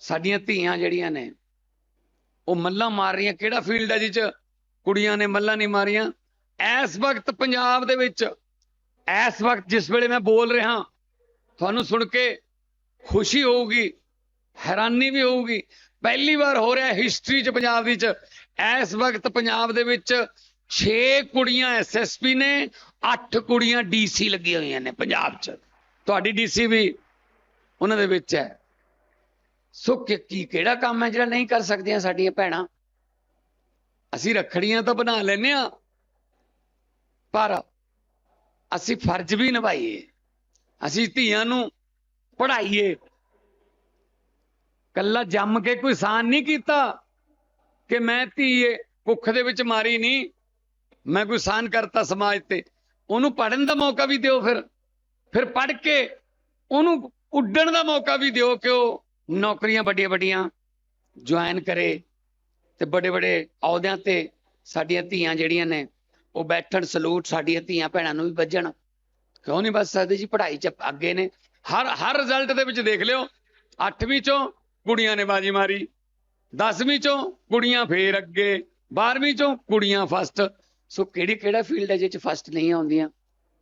ਸਾਡੀਆਂ ਧੀਆਂ ਜਿਹੜੀਆਂ ਨੇ, ਉਹ ਮੱਲਾਂ ਮਾਰ ਰਹੀਆਂ। ਕਿਹੜਾ ਫੀਲਡ ਹੈ ਜਿਹ ਚ ਕੁੜੀਆਂ ਨੇ ਮੱਲਾਂ ਨਹੀਂ ਮਾਰੀਆਂ? ਇਸ ਵਕਤ ਪੰਜਾਬ ਦੇ ਵਿੱਚ, ਇਸ ਵਕਤ ਜਿਸ ਵੇਲੇ ਮੈਂ ਬੋਲ ਰਿਹਾ, ਤੁਹਾਨੂੰ ਸੁਣ ਕੇ ਖੁਸ਼ੀ ਹੋਊਗੀ, ਹੈਰਾਨੀ ਵੀ ਹੋਊਗੀ। ਪਹਿਲੀ ਵਾਰ ਹੋ ਰਿਹਾ ਹਿਸਟਰੀ ਚ ਪੰਜਾਬ ਵਿੱਚ ਇਸ ਵਕਤ ਪੰਜਾਬ ਦੇ ਵਿੱਚ 6 ਕੁੜੀਆਂ ਐਸਐਸਪੀ ਨੇ 8 ਕੁੜੀਆਂ ਡੀਸੀ ਲੱਗੀਆਂ ਹੋਈਆਂ ਨੇ ਪੰਜਾਬ ਚ। ਤੁਹਾਡੀ ਡੀਸੀ ਵੀ ਉਹਨਾਂ ਦੇ ਵਿੱਚ ਹੈ। ਸੋ ਕਿ- ਕੀ, ਕਿਹੜਾ ਕੰਮ ਹੈ ਜਿਹੜਾ ਨਹੀਂ ਕਰ ਸਕਦੀਆਂ ਸਾਡੀਆਂ ਭੈਣਾਂ? ਅਸੀਂ ਰੱਖੜੀਆਂ ਤਾਂ ਬਣਾ ਲੈਨੇ ਆ ਪਰ ਅਸੀਂ ਫਰਜ਼ ਵੀ ਨਿਭਾਈਏ। ਅਸੀਂ ਧੀਆਂ ਨੂੰ ਪੜ੍ਹਾਈਏ। ਕੱਲਾ ਜੰਮ ਕੇ ਕੋਈ ਸਾਨ ਨਹੀਂ ਕੀਤਾ ਕਿ ਮੈਂ ਧੀਏ, ਭੁੱਖ ਦੇ ਵਿੱਚ ਮਾਰੀ ਨਹੀਂ, ਮੈਂ ਕੋਈ ਸਾਨ ਕਰਤਾ ਸਮਾਜ ਤੇ। ਉਹਨੂੰ ਪੜਨ ਦਾ ਮੌਕਾ ਵੀ ਦਿਓ ਫਿਰ। ਫਿਰ ਪੜ ਕੇ ਉਹਨੂੰ ਉੱਡਣ ਦਾ ਮੌਕਾ ਵੀ ਦਿਓ ਕਿ ਉਹ ਨੌਕਰੀਆਂ ਵੱਡੀਆਂ ਵੱਡੀਆਂ ਜੁਆਇਨ ਕਰੇ ਤੇ ਬੜੇ ਵੱਡੇ ਅਹੁਦਿਆਂ ਤੇ ਸਾਡੀਆਂ ਧੀਆਂ ਜਿਹੜੀਆਂ ਨੇ, ਉਹ ਬੈਠਣ ਸਲੂਟ ਸਾਡੀਆਂ ਧੀਆਂ ਭੈਣਾਂ ਨੂੰ ਵੀ ਵੱਜਣ। ਕਿਉਂ ਨਹੀਂ ਵੱਜ ਸਕਦੇ ਜੀ, ਪੜ੍ਹਾਈ ਚ ਅੱਗੇ ਨੇ। ਹਰ ਹਰ ਰਿਜ਼ਲਟ ਦੇ ਵਿੱਚ ਦੇਖ ਲਿਓ 8ਵੀਂ ਚੋਂ ਕੁੜੀਆਂ ਨੇ ਬਾਜੀ ਮਾਰੀ 10ਵੀਂ ਚੋਂ ਕੁੜੀਆਂ ਫੇਰ ਅੱਗੇ 12ਵੀਂ ਚੋਂ ਕੁੜੀਆਂ ਫਸਟ ਸੋ ਕਿਹੜੀ, ਕਿਹੜਾ ਫੀਲਡ ਹੈ ਜਿਹ ਚ ਫਸਟ ਨਹੀਂ ਆਉਂਦੀਆਂ?